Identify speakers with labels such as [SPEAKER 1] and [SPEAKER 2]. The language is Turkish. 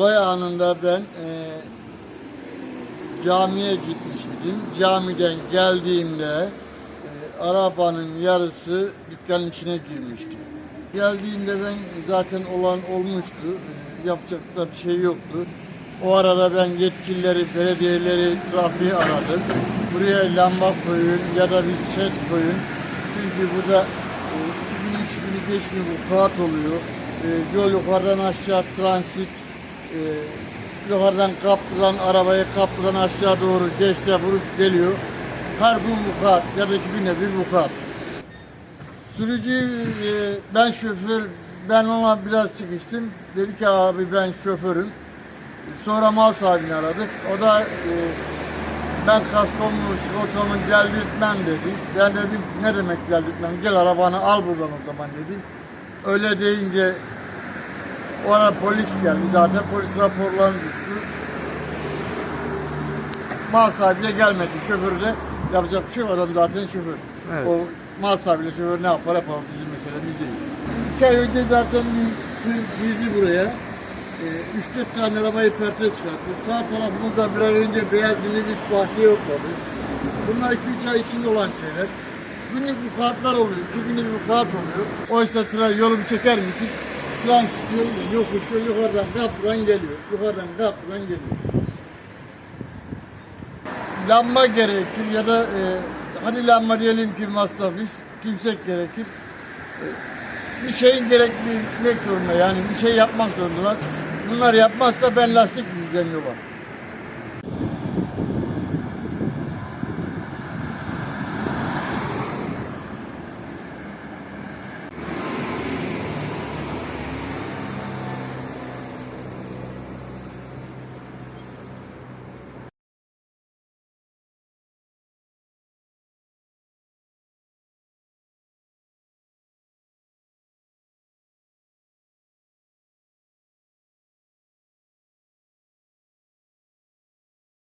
[SPEAKER 1] olay anında ben e, camiye gitmiştim. Camiden geldiğimde e, arabanın yarısı dükkanın içine girmişti. Geldiğimde ben zaten olan olmuştu. E, yapacak da bir şey yoktu. O arada ben yetkilileri, belediyeleri, trafiği aradım. Buraya lamba koyun ya da bir set koyun. Çünkü burada e, 2000, 3000, 5000 vukuat oluyor. E, yol yukarıdan aşağı transit, e, yukarıdan kaptıran arabayı kaptıran aşağı doğru geçte vurup geliyor. Her gün vukuat ya da iki günde bir vukuat. Sürücü e, ben şoför ben ona biraz çıkıştım. Dedi ki abi ben şoförüm. Sonra mal sahibini aradık. O da e, ben kaskomu sigortamı geldirtmem dedi. Ben dedim ne demek geldirtmem? Gel arabanı al buradan o zaman dedim. Öyle deyince o ara polis geldi zaten polis raporlarını tuttu. Mal sahibi de gelmedi. Şoförü de yapacak bir şey yok. Adam zaten şoför.
[SPEAKER 2] Evet.
[SPEAKER 1] O mal sahibiyle şoför ne yapar yapar bizim meselemiz değil. İki ay önce zaten bir tır girdi buraya. Ee, üç dört tane arabayı perte çıkarttı. Sağ tarafımızda bir ay önce beyaz minibüs bahçe yokladı. Bunlar iki üç ay içinde olan şeyler. Günlük vukuatlar oluyor. İki günlük vukuat oluyor. Oysa tıra yolumu çeker misin? Plan çıkıyor, yok uçuyor, yukarıdan kapıdan geliyor. Yukarıdan kapıdan geliyor. Lamba gerekir ya da e, hadi lamba diyelim ki masraf iş, tümsek gerekir. E, bir şeyin gerekli gitmek zorunda yani bir şey yapmak zorundalar. Bunlar yapmazsa ben lastik gideceğim yola.